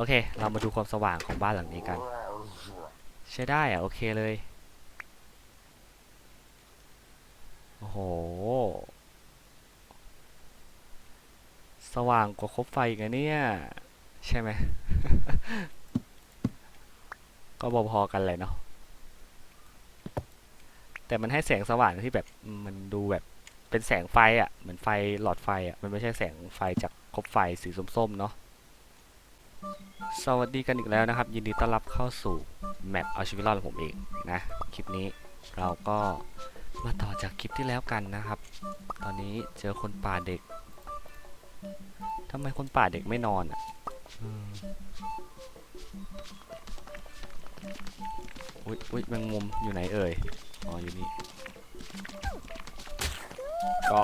โอเค เรามาดูความสว่างของบ้านหลังนี้กัน ใช้ได้อะโอเคเลย โอ้โห สว่างกว่าคบไฟอีกันเนี่ย ใช่ไหม ก็พอๆกันเลยเนาะ แต่มันให้แสงสว่างที่แบบมมันดูแบบเป็นแสงไฟอะ่ะ เหมือนไฟหลอดไฟอะ่ะ มันไม่ใช่แสงไฟจากคบไฟสีส้มๆเนาะ สวัสดีกันอีกแล้วนะครับ ยินดีต้อนรับเข้าสู่แมปเอาชีวิตรอดของผมเองนะ คลิปนี้เราก็มาต่อจากคลิปที่แล้วกันนะครับ ตอนนี้เจอคนป่าเด็กทำไมคนป่าเด็กไม่นอนอะอุ๊ยอุ๊ยแมงมุมอยู่ไหนเอ่ยอ๋ออยู่นี่ก็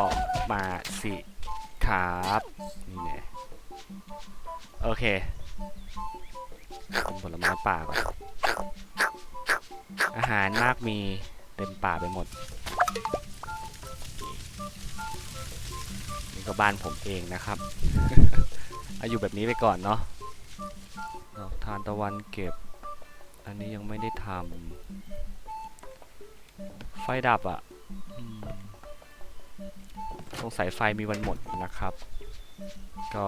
มาสิครับนี่แน่โอเค กินผลไม้ป่าก่อนอาหารมากมีเต็มป่าไปหมด นี่ก็บ้านผมเองนะครับ อายุแบบนี้ไปก่อนเนาะดอกทานตะวันเก็บ อันนี้ยังไม่ได้ทำไฟดับอะ่ะสงสัยไฟมีวันหมดนะครับ ก็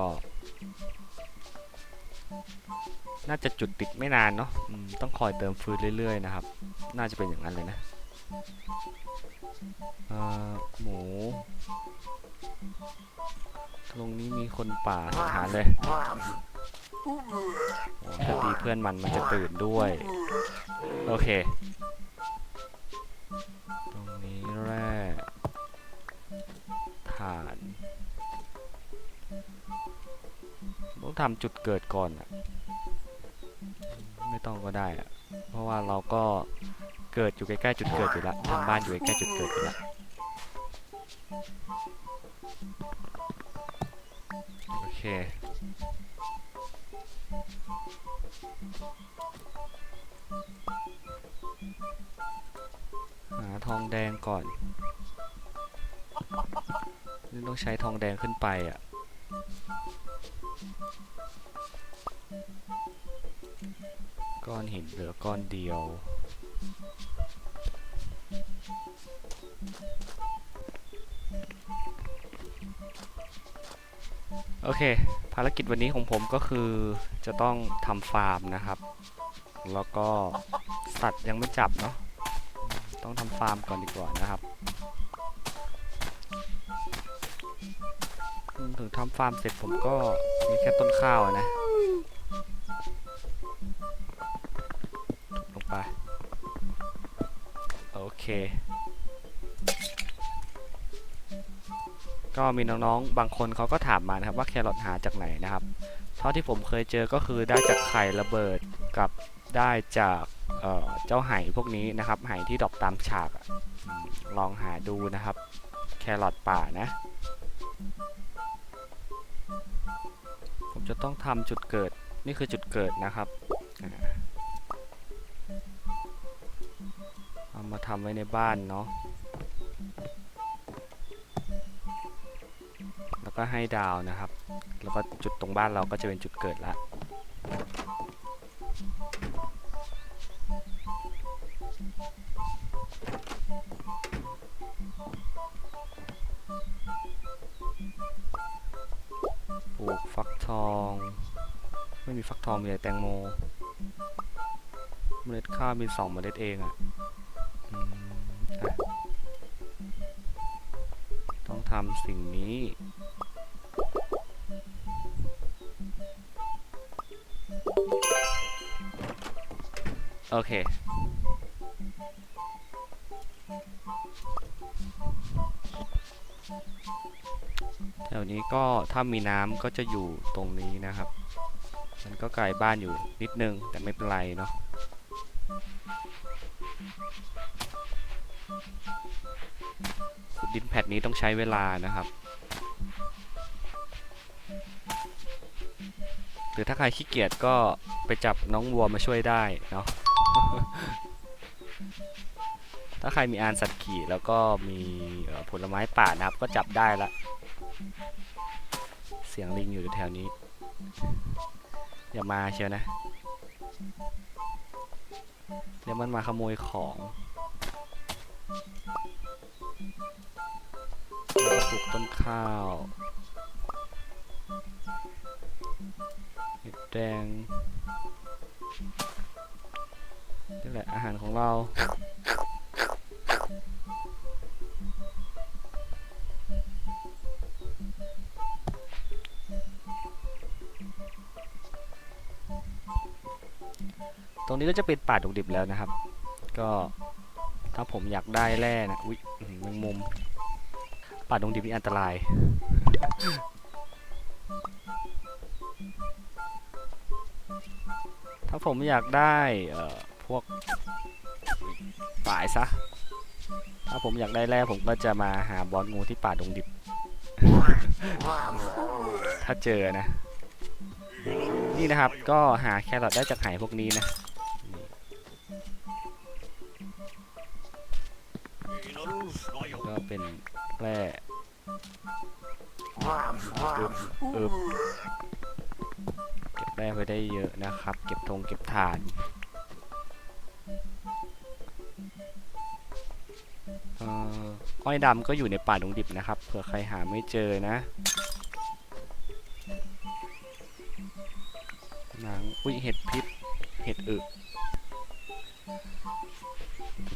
น่าจะจุดติดไม่นานเนาะต้องคอยเติมฟืนเรื่อยๆนะครับ น่าจะเป็นอย่างนั้นเลยนะหมู ตรงนี้มีคนป่าหาเลยถ้าตีเพื่อนมันมันจะตื่นด้วย โอเค ต้องทำจุดเกิดก่อนอะไม่ต้องก็ได้อะเพราะว่าเราก็เกิดอยู่ใกล้ๆจุดเกิดอยู่แล้วทำบ้านอยู่ใกล้ๆจุดเกิดอยู่แล้วโอเคหาทองแดงก่อนนี่ต้องใช้ทองแดงขึ้นไปอะ ก้อนเดียว โอเค ภารกิจวันนี้ของผมก็คือจะต้องทำฟาร์มนะครับ แล้วก็สัตว์ยังไม่จับเนาะต้องทำฟาร์มก่อนดีกว่านะครับถึงทำฟาร์มเสร็จผมก็มีแค่ต้นข้าวนะ ก็มีน้องๆ บางคนเขาก็ถามมานะครับว่าแครอทหาจากไหนนะครับ เท่าที่ผมเคยเจอก็คือได้จากไข่ระเบิดกับได้จากเเจ้าไห่พวกนี้นะครับ ไห่ที่ดอกตามฉากอลองหาดูนะครับ แครอทป่านะ ผมจะต้องทำจุดเกิด นี่คือจุดเกิดนะครับ มาทำไว้ในบ้านเนาะแล้วก็ให้ดาวนะครับ แล้วก็จุดตรงบ้านเราก็จะเป็นจุดเกิดละปลูกฟักทอง ไม่มีฟักทองมีแต่แตงโม เมล็ดข้าวมีสองเมล็ดเองอะ่ะำสิ่งนี้ โอเค แถวนี้ก็ถ้ามีน้ำก็จะอยู่ตรงนี้นะครับ มันก็ไกลบ้านอยู่นิดนึงแต่ไม่เป็นไรเนาะ ดินแพดนี้ต้องใช้เวลานะครับ หรือถ้าใครขี้เกียจก็ไปจับน้องวัวมาช่วยได้เนาะถ้าใครมีอานสัตว์ขี่แล้วก็มีผลไม้ป่านะครับ ก็จับได้ละ เสียงลิงอยู่แถวนี้ อย่ามาเชียวนะ เดี๋ยวมันมาขโมยของ ปลูกต้นข้าวเห็ดแดงนี่แหละอาหารของเราตรงนี้ก็จะเป็นป่าดงดิบแล้วนะครับ ก็ ถ้าผมอยากได้แร่นะอุ้ยอื้อหือแมงมุม ป่าดงดิบนี่อันตราย ถ้าผมอยากได้เอ่อพวกป่ายซะ ถ้าผมอยากได้แร่ผมก็จะมาหาบอสงูที่ป่าดงดิบ ถ้าเจอนะ นี่นะครับก็หาแครอทได้จากไหพวกนี้นะ อ้อยดำก็อยู่ในป่าดงดิบนะครับ เผื่อใครหาไม่เจอนะหนังอุ้ยเห็ดพิษ เห็ดอึ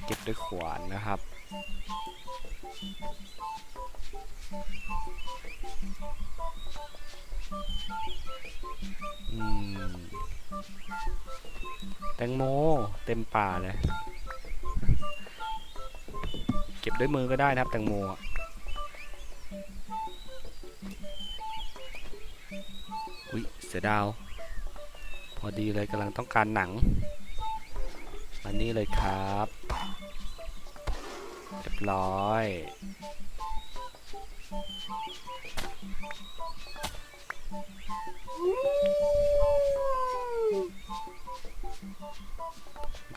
เก็บด้วยขวานนะครับอืมแตงโมเต็มป่าเลย เก็บด้วยมือก็ได้นะครับแตงโมอุ๊ยเสียดาว พอดีเลยกำลังต้องการหนังอันนี้เลยครับ เรียบร้อย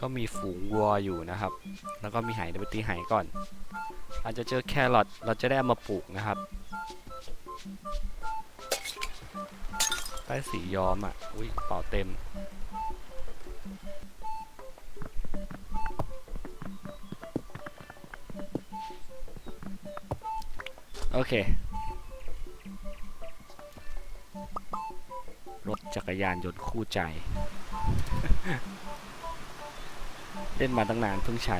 ก็มีฝูงวัวอยู่นะครับ แล้วก็มีไหเดี๋ยวไปตีไหก่อน อาจจะเจอแครอทเราจะได้เอามาปลูกนะครับได้สีย้อมอะ อุ้ยเป่าเต็ม โอเค รถจักรยานยนต์คู่ใจ เล่นมาตั้งนานเพิ่งใช้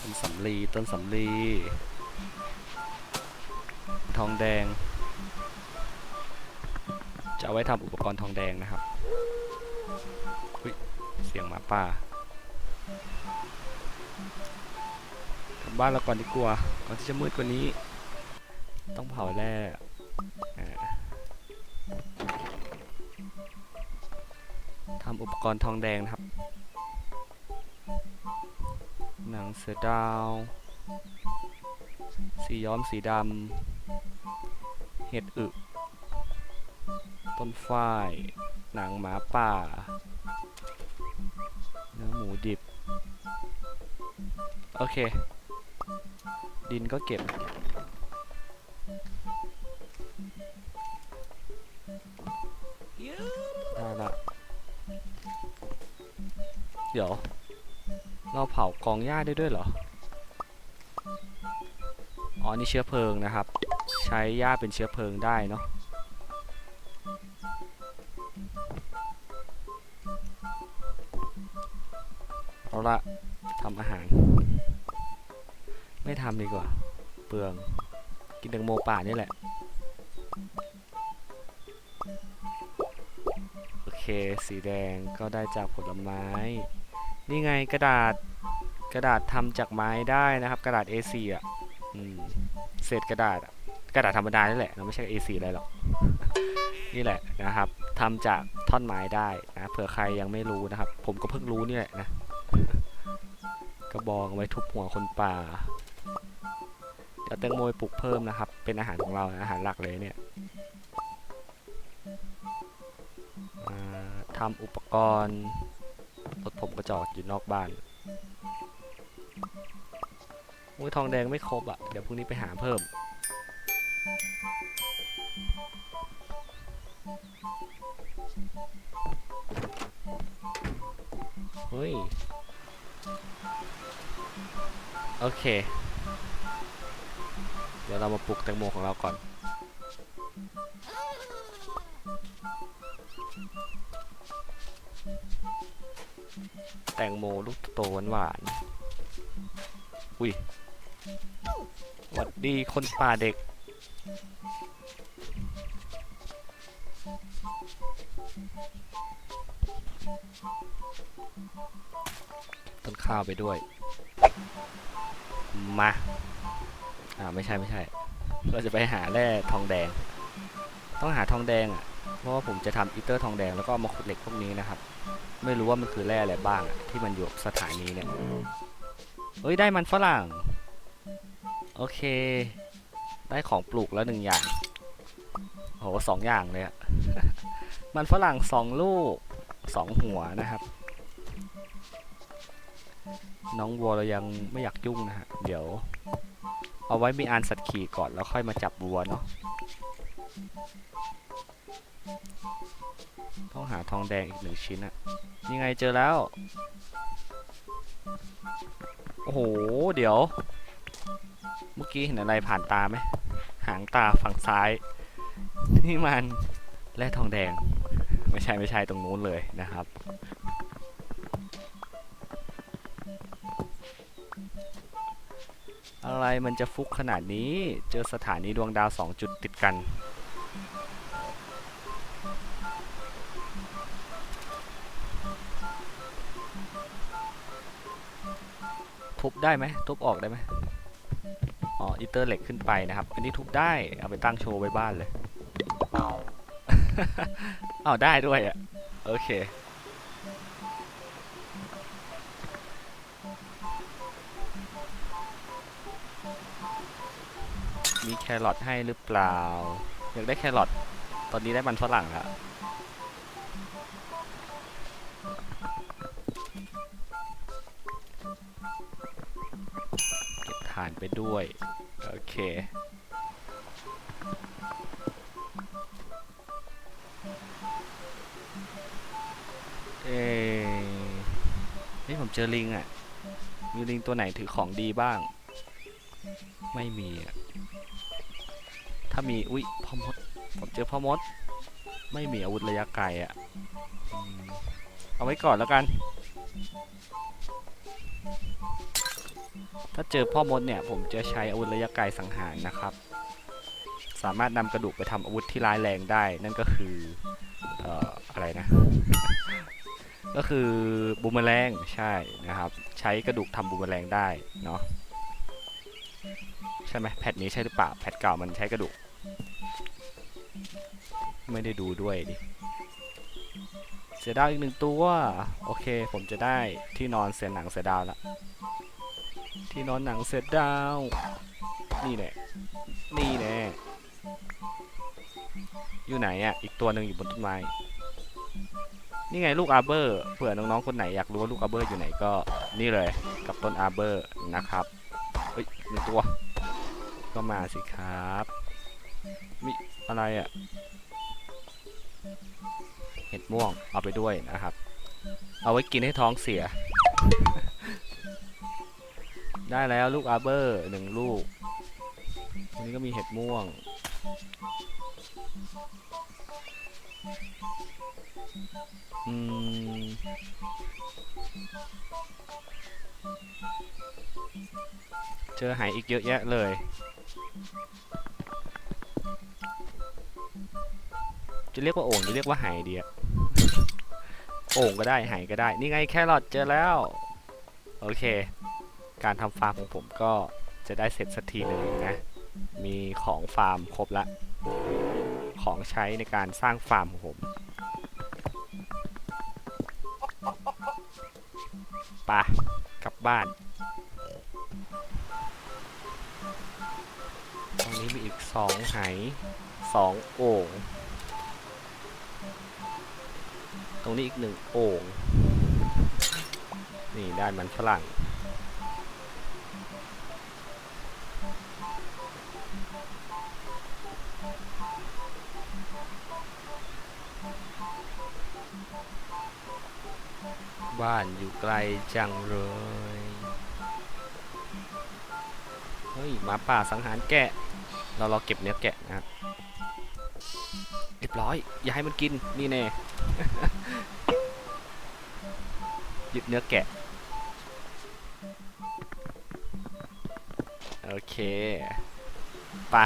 ต้นสำลีต้นสำลีทองแดง จะเอาไว้ทำอุปกรณ์ทองแดงนะครับเสียงหมาป่ากลับบ้านเราก่อนดีกว่าก่อนที่จะมืดกว่านี้ ต้องเผาแร่ ทำอุปกรณ์ทองแดงนะครับ หนังเสือดาว สีย้อมสีดำ เห็ดอึ ต้นฝ้าย หนังหมาป่า เนื้อหมูดิบ โอเค ดินก็เก็บ ดี๋ยว เราเผากองหญ้าได้ด้วยเหรอ อ๋อ นี่เชื้อเพลิงนะครับ ใช้หญ้าเป็นเชื้อเพลิงได้เนาะ เอาละทำอาหาร ไม่ทำดีกว่า เปลือง กินแตงโมป่านี่แหละ โอเค สีแดงก็ได้จากผลไม้ นี่ไงกระดาษกระดาษทำจากไม้ได้นะครับ กระดาษ A4 อะอืมเศษกระดาษกระดาษธรรมดานี่แหละเราไม่ใช่ A4 อะไรหรอกนี่แหละนะครับทำจากท่อนไม้ได้นะเผื่อใครยังไม่รู้นะครับ ผมก็เพิ่งรู้นี่แหละนะกระบองเอาไว้ทุบหัวคนป่าเดี๋ยวแตงโมไปปลูกเพิ่มนะครับ เป็นอาหารของเรานะอาหารหลักเลยเนี่ยอ่าทำอุปกรณ์ รถผมก็จอดอยู่นอกบ้านโอ้ยทองแดงไม่ครบอะ เดี๋ยวพรุ่งนี้ไปหาเพิ่ม เฮ้ย โอเค เดี๋ยวเรามาปลูกแตงโมของเราก่อน แตงโมลูกโตหวานๆอุ้ยหวัดดีคนป่าเด็ก ต้นข้าวไปด้วย มา อ่า ไม่ใช่ไม่ใช่ เราจะไปหาแร่ทองแดง ต้องหาทองแดงอะ เพราะว่าผมจะทำอีเตอร์ทองแดงแล้วก็มาขุดเหล็กพวกนี้นะครับ ไม่รู้ว่ามันคือแร่อะไรบ้างที่มันอยู่สถานีเนี่ยเฮ้ยได้มันฝรั่ง โอเค ได้ของปลูกแล้วหนึ่งอย่างโหสองอย่างเลยอะมันฝรั่งสองลูกสองหัวนะครับ น้องวัวเรายังไม่อยากยุ่งนะฮะเดี๋ยว เอาไว้มีอันสัตว์ขี่ก่อนแล้วค่อยมาจับวัวเนาะ ต้องหาทองแดงอีกหนึ่งชิ้นอะนี่ไงเจอแล้ว โอ้โห เดี๋ยว เมื่อกี้เห็นอะไรผ่านตาไหม หางตาฝั่งซ้าย นี่มันแร่ทองแดง ไม่ใช่ไม่ใช่ตรงนู้นเลยนะครับอะไรมันจะฟุกขนาดนี้ เจอสถานีดวงดาวสองจุดติดกัน ทุบได้ไหมทุบออกได้ไหมอ๋ออีเตอร์เหล็กขึ้นไปนะครับ อันนี้ทุบได้เอาไปตั้งโชว์ไว้บ้านเลยเอาได้ด้วยอะโอเคมีแครอทให้หรือเปล่า อยากได้แครอทตอนนี้ได้มันฝรั่งแล้ว วย โอเค เอ้นี่ผมเจอลิงอะ มีลิงตัวไหนถือของดีบ้าง ไม่มีอะ ถ้ามี อุ๊ยพ่อมด ผมเจอพ่อมด ไม่มีอาวุธระยะไกลอะ เอาไว้ก่อนแล้วกัน ถ้าเจอพ่อมดเนี่ย ผมจะใช้อาวุธระยะไกลสังหารนะครับ สามารถนำกระดูกไปทำอาวุธที่ร้ายแรงได้ นั่นก็คือเอ่ออะไรนะ ก็คือบูมเมแรงใช่นะครับ ใช้กระดูกทำบูมเมแรงได้เนาะใช่ไหมแพทนี้ใช่หรือเปล่าแพทเก่ามันใช้กระดูก ไม่ได้ดูด้วยดิ สือดาวอีกหนึ่งตัว โอเค ผมจะได้ที่นอนเสือหนังเสือดาวละที่นอนหนังเสือดาว นี่แหละ นี่แน่อยู่ไหนอะ อีกตัวหนึ่งอยู่บนต้นไม้ นี่ไงลูกอาเบอร์ เผื่อน้องๆคนไหนอยากรู้ว่าลูกอาเบอร์อยู่ไหนก็นี่เลย กับต้นอาเบอร์นะครับ เฮ้ยหนึ่งตัว ก็มาสิครับ มีอะไรอะ เห็ดม่วงเอาไปด้วยนะครับ เอาไว้กินให้ท้องเสีย ได้แล้วลูกอาเบอร์หนึ่งลูกอันนี้ก็มีเห็ดม่วง อืมเจอหายอีกเยอะแยะเลย จะเรียกว่าโอ่งหรือเรียกว่าหายดีอะโอ่งก็ได้หายก็ได้ นี่ไงแครอทเจอแล้ว โอเค การทำฟาร์มของผมก็จะได้เสร็จสักทีหนึ่งนะ มีของฟาร์มครบละ ของใช้ในการสร้างฟาร์มของผมปะกลับบ้าน ตรงนี้มีอีกสองไหสองโอ่ง รงนี้อีกหนึ่งโอ่งนี่ได้มันฝรั่งบ้านอยู่ไกลจังเลย เฮ้ยหมาป่าสังหารแกะ เราเรอเก็บเนื้อแกะนะครับ เรียบร้อย อย่าให้มันกิน นี่แน่ ยึดเนื้อแกะ โอเค ไปะ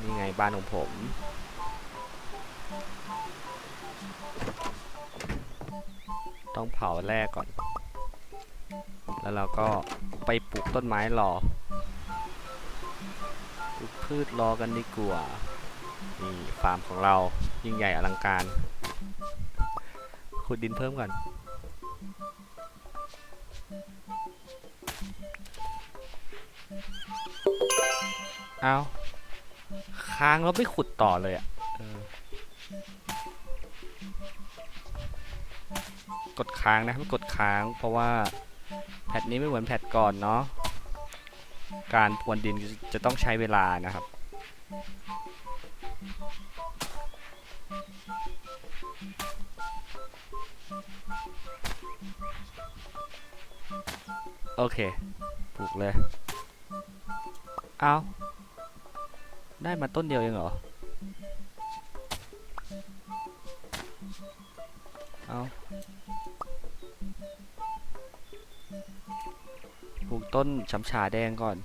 นี่ไงบ้านของผม ต้องเผาแรกก่อน แล้วเราก็ไปปลูกต้นไม้รอปลูกพืชรอกันดีกว่า นี่ฟาร์มของเรา ยิ่งใหญ่อลังการ ขุดดินเพิ่มก่อน เอาค้างแล้วไม่ขุดต่อเลยอะ่ะกดค้างนะไม่กดค้างเพราะว่าแพทนี้ไม่เหมือนแพทก่อนเนาะ การพรวนดินจะต้องใช้เวลานะครับ โอเค ปลูกเลย เอาได้มาต้นเดียวเองเหรอ เอาปลูกต้นฉำฉาแดงก่อน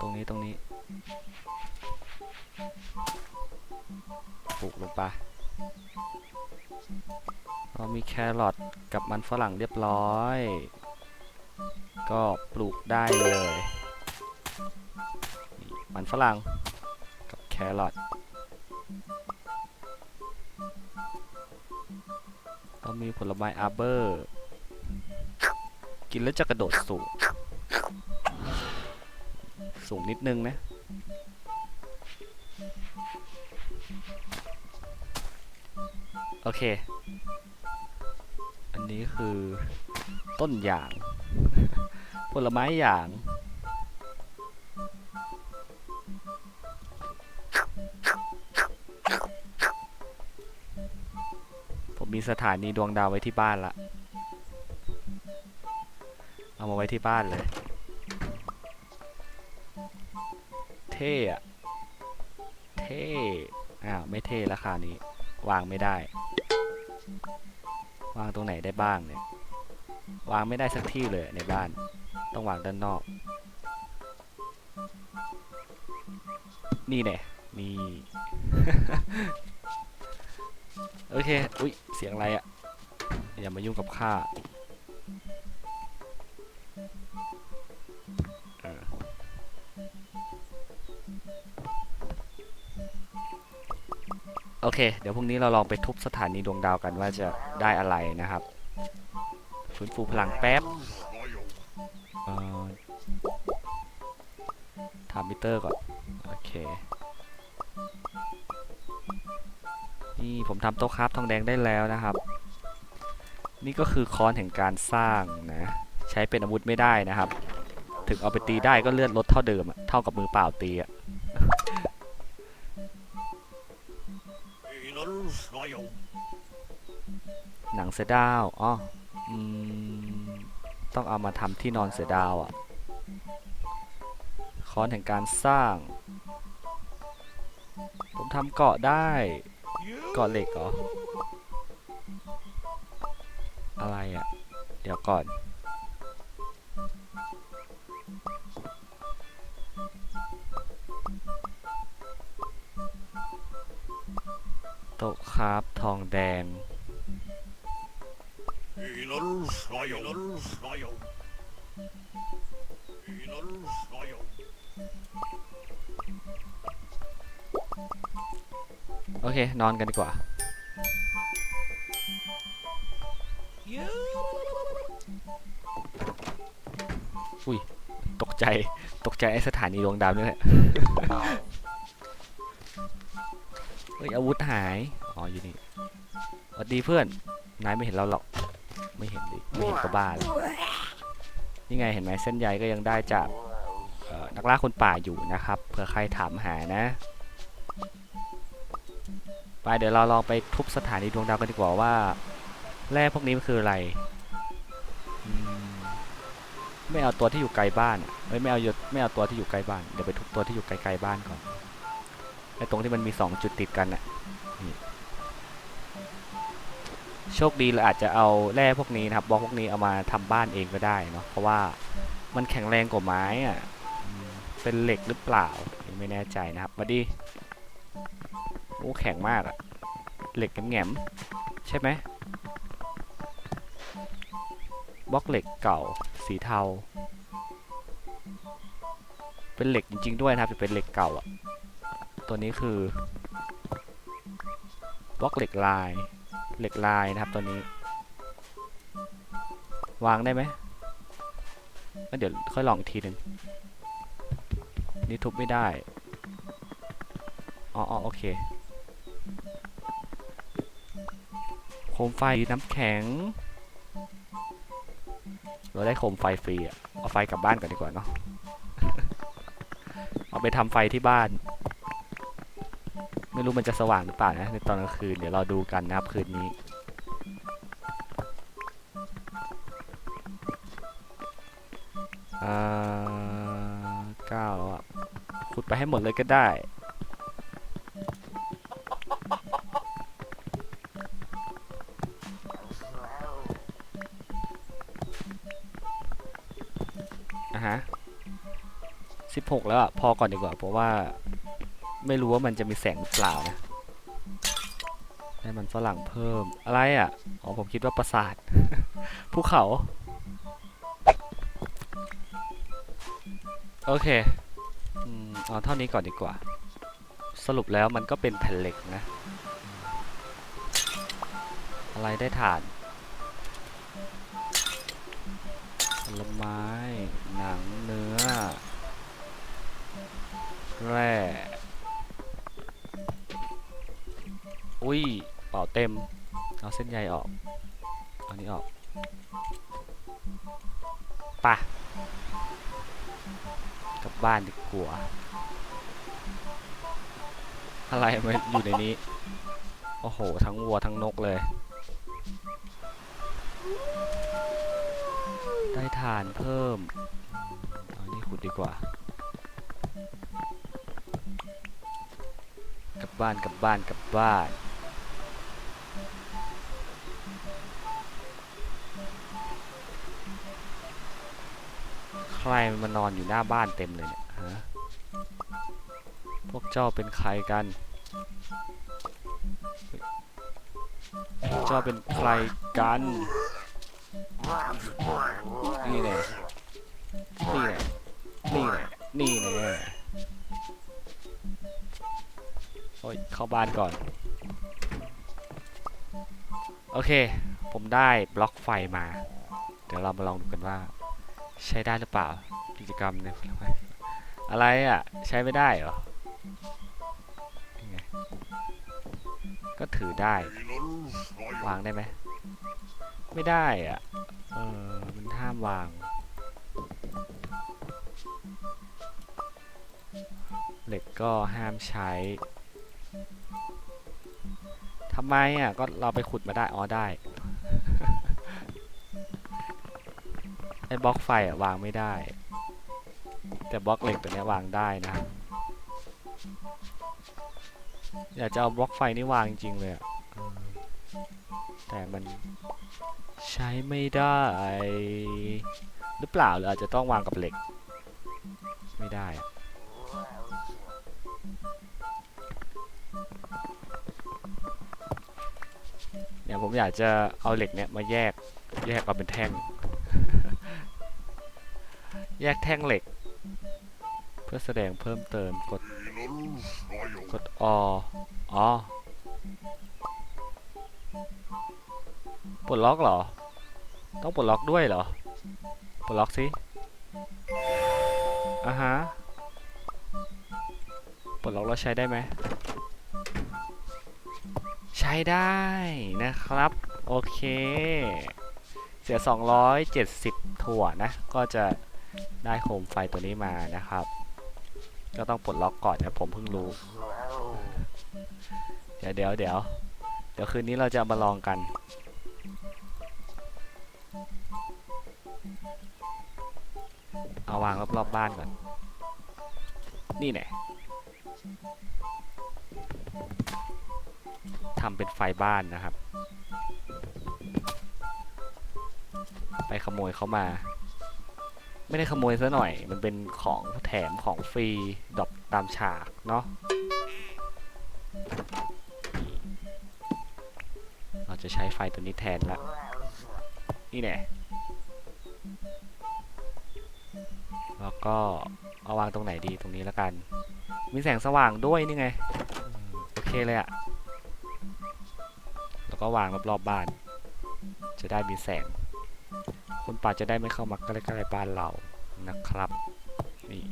ตรงนี้ตรงนี้ ปลูกลงไป มีแครอทกับมันฝรั่งเรียบร้อย ก็ปลูกได้เลยมันฝรั่งกับแครอทเรามีผลไม้อาร์เบอร์ กินแล้วจะกระโดดสูง สูงนิดนึงนะ โอเค อันนี้คือต้นยาง ผลไม้อย่าง ผมมีสถานีดวงดาวไว้ที่บ้านละ เอามาไว้ที่บ้านเลย เท่อะเท่ อ้าว ไม่เท่ราคานี้ วางไม่ได้ วางตรงไหนได้บ้างเนี่ยวางไม่ได้สักที่เลยในบ้าน ต้องวางด้านนอก นี่แน่นี่ โอเค อุ๊ยเสียงอะไรอะ่ะ อย่ามายุ่งกับข้า โอเค เดี๋ยวพรุ่งนี้เราลองไปทุบสถานีดวงดาวกันว่าจะได้อะไรนะครับ ฟื้นฟูพลังแป๊บเอ่อถามมิเตอร์ก่อน โอเค นี่ผมทำโต๊ะคราฟทองแดงได้แล้วนะครับ นี่ก็คือค้อนแห่งการสร้างนะ ใช้เป็นอาวุธไม่ได้นะครับ ถึงเอาไปตีได้ก็เลื่อนลดเท่าเดิม เท่ากับมือเปล่าตีอะ เสือดาว อ๋อต้องเอามาทำที่นอนเสือดาวอะ่ะค้อนแห่งการสร้าง ผมทำเกาะได้ เกาะเหล็กเหรอ อะไรอะ่ะ เดี๋ยวก่อน โต๊ะคราฟทองแดง โอเค นอนกันดีกว่าอุ้ยตกใจ ตกใจไอสถานีดวงดาวนี่แหละ เฮ้ย อาวุธหาย อ๋อ อยู่นี่สวัสดีเพื่อน นายไม่เห็นเราหรอก เห็นก็บ้าแล้วนี่ไงเห็นไหมเส้นใยก็ยังได้จากนักล่าคนป่าอยู่นะครับเผื่อใครถามหานะ ไปเดี๋ยวเราลองไปทุบสถานีดวงดาวกันดีกว่าว่าแร่พวกนี้มันคืออะไร ไม่เอาตัวที่อยู่ไกลบ้านอะเอ้ยไม่เอายศไม่เอาตัวที่อยู่ใกลบ้านเดี๋ยวไปทุบตัวที่อยู่ไกลๆบ้านก่อนไอ้ตรงที่มันมีสองจุดติดกันน่ะนี่ โชคดีเราอาจจะเอาแร่พวกนี้นะครับบล็อกพวกนี้เอามาทำบ้านเองก็ได้เนาะเพราะว่ามันแข็งแรงกว่าไม้อะเป็นเหล็กหรือเปล่าไม่แน่ใจนะครับมาดีโอ้แข็งมากอะเหล็กแหงมใช่ไหมบล็อกเหล็กเก่าสีเทา เป็นเหล็กจริง ๆ ด้วยนะครับจะเป็นเหล็กเก่าอะตัวนี้คือบล็อกเหล็กลาย เหล็กลายนะครับตัวนี้ วางได้ไหมงั้นเดี๋ยวค่อยลองอีกทีหนึ่งนี่ทุบไม่ได้อ๋ออ๋อโอเค โคมไฟน้ำแข็ง เราได้โคมไฟฟรีอะเอาไฟกลับบ้านก่อนดีกว่าเนาะ เอาไปทำไฟที่บ้าน ไม่รู้มันจะสว่างหรือเปล่านะในตอนกลางคืนเดี๋ยวเราดูกันนะครับคืนนี้ อ่าเก้าแล้วอะขุดไปให้หมดเลยก็ได้อะฮะสิบหกแล้วอะพอก่อนดีกว่าเพราะว่า ไม่รู้ว่ามันจะมีแสงหรือเปล่านะให้มันฝรั่งเพิ่มอะไรอะอ๋อผมคิดว่าปราสาทภูเขา โอเคอืมเอาเท่านี้ก่อนดีกว่า สรุปแล้วมันก็เป็นแผ่นเหล็กนะ อะไรได้ถ่านผลไม้ หนังเนื้อแร่ อุ้ยเป่าเต็ม เอาเส้นใยออก เอานี้ออกปะกลับบ้านดีกว่าอะไรมันอยู่ในนี้ โอ้โห ทั้งวัวทั้งนกเลย ได้ฐานเพิ่ม เอานี่ขุดดีกว่า กลับบ้านกลับบ้านกลับบ้าน ใครมันมานอนอยู่หน้าบ้านเต็มเลยเนี่ยฮะพวกเจ้าเป็นใครกันพวกเจ้าเป็นใครกันนี่แน่นี่แน่นี่แน่นี่แน่โอ้ยเข้าบ้านก่อน โอเค ผมได้บล็อกไฟมา เดี๋ยวเรามาลองดูกันว่า ใช้ได้หรือเปล่ากิจกรรมเนี่ยอะไรอะ ใช้ไม่ได้เหรอก็ถือได้ วางได้ไหมไม่ได้อะ เออ มันห้ามวาง เหล็กก็ห้ามใช้ทำไมอะ ก็เราไปขุดมาได้ อ๋อได้ ไอ้บล็อกไฟอะวางไม่ได้ แต่บล็อกเหล็กตัวนี้วางได้นะ อยากจะเอาบล็อกไฟนี่วางจริงเลยอะแต่มันใช้ไม่ได้ หรือเปล่าหรืออาจจะต้องวางกับเหล็ก ไม่ได้อะเนี่ยผมอยากจะเอาเหล็กเนี่ยมาแยกแยกเอาเป็นแท่ง แยกแท่งเหล็ก เพื่อแสดงเพิ่มเติมกดกดออ๋อปลดล็อกเหรอ ต้องปลดล็อกด้วยเหรอ ปลดล็อกสิอ่าฮะ ปลดล็อกแล้วใช้ได้ไหม ใช้ได้นะครับ โอเค เสีย 270 ถั่วนะ ก็จะ ได้โคมไฟตัวนี้มานะครับ ก็ต้องปลดล็อกก่อนนะผมเพิ่งรู้ เดี๋ยวเดี๋ยวเดี๋ยวเดี๋ยวคืนนี้เราจะมาลองกัน เอาวางรอบๆบ้านก่อน นี่แน่ทำเป็นไฟบ้านนะครับ ไปขโมยเขามา ไม่ได้ขโมยซะหน่อย มันเป็นของแถมของฟรีดรอปตามฉากเนาะ เราจะใช้ไฟตัวนี้แทนละ นี่แน่แล้วก็เอาวางตรงไหนดีตรงนี้แล้วกัน มีแสงสว่างด้วยนี่ไง โอเคเลยอะแล้วก็วางรอบๆบบ้าน จะได้มีแสง คนป่าจะได้ไม่เข้ามาใกล้ๆบ้านเรานะครับนี่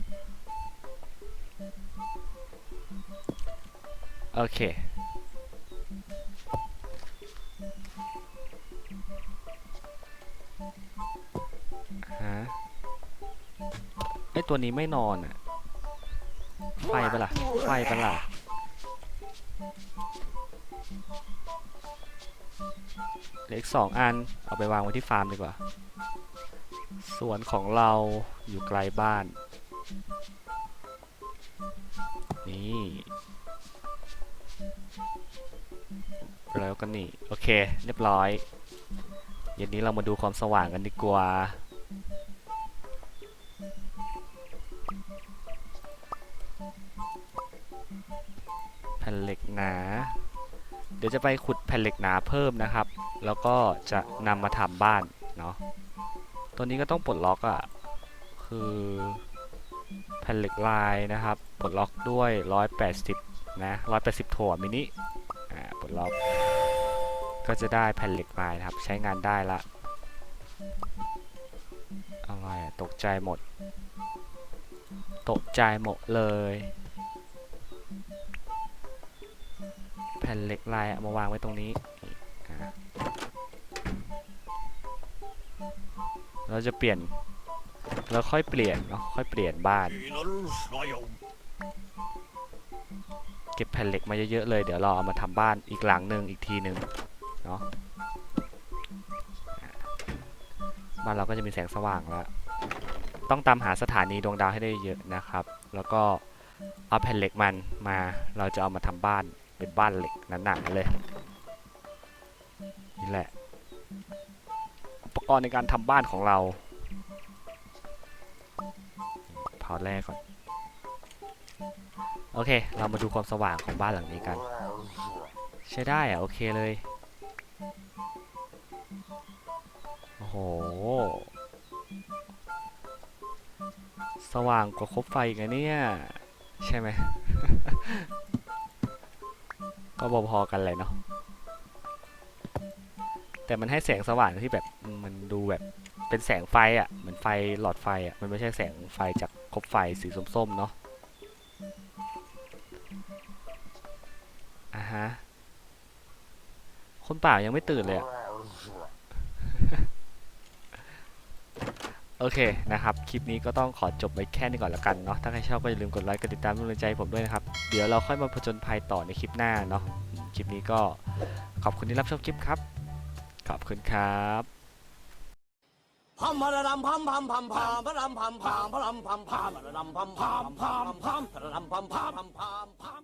โอเคฮะไอตัวนี้ไม่นอนอะไฟปล่ะไฟปล่ะ เหลืออีกสองอัน เอาไปวางไว้ที่ฟาร์มดีกว่า สวนของเราอยู่ไกลบ้าน นี่แล้วก็นี่ โอเค เรียบร้อย เย็นนี้เรามาดูความสว่างกันดีกว่าแผ่นเหล็กหนา ดี๋ยวจะไปขุดแผ่นเหล็กหนาเพิ่มนะครับ แล้วก็จะนำมาทำบ้านเนาะตัวนี้ก็ต้องปลดล็อกอะ่ะ คือแผ่นเหล็กลายนะครับ ปลดล็อกด้วย 180 นะ 180ถั่วมินิอ่าปลดล็อก ก็จะได้แผ่นเหล็กลายนะครับ ใช้งานได้ละอะไรอะตกใจหมด ตกใจหมดเลย แผ่นเหล็กลายอามาวางไว้ตรงนี้ เราจะเปลี่ยนแล้วค่อยเปลี่ยนเนาะค่อยเปลี่ยนบ้าน เก็บแผ่นเหล็กมาเยอะๆเลย เดี๋ยวเราเอามาทำบ้านอีกหลังหนึ่งอีกทีหนึ่งเนาะ บ้านเราก็จะมีแสงสว่างแล้ว ต้องตามหาสถานีดวงดาวให้ได้เยอะนะครับ แล้วก็เอาแผ่นเหล็กมันมา เราจะเอามาทำบ้าน เป็นบ้านเหล็กหนาๆเลย นี่แหละ อุปกรณ์ในการทำบ้านของเราเผาแรกก่อน โอเค เรามาดูความสว่างของบ้านหลังนี้กัน ใช้ได้อะโอเคเลย โอ้โห สว่างกว่าคบไฟอีกนเนี่ย ใช่ไหม ก็พอๆกันเลยเนาะแต่มันให้แสงสว่างที่แบบมันดูแบบเป็นแสงไฟอะ่ะเหมือนไฟหลอดไฟอะ่ะมันไม่ใช่แสงไฟจากคบไฟสีส้มๆเนาะอ่าฮะคนป่ายังไม่ตื่นเลยอะโอเคนะครับ คลิปนี้ก็ต้องขอจบไว้แค่นี้ก่อนละกันเนาะ ถ้าใครชอบก็อย่าลืมกดไลค์ กดติดตามเป็นกำลังใจให้ผมด้วยนะครับ เดี๋ยวเราค่อยมาผจญภัยต่อในคลิปหน้าเนาะคลิปนี้ก็ขอบคุณที่รับชมคลิปครับ ขอบคุณครับพัมพระดำพัมพัมพัมพามพะรำพัมพามพะรำพัมพามพระดำพัมพามพามพามพะรำพัมพามพามพามพาม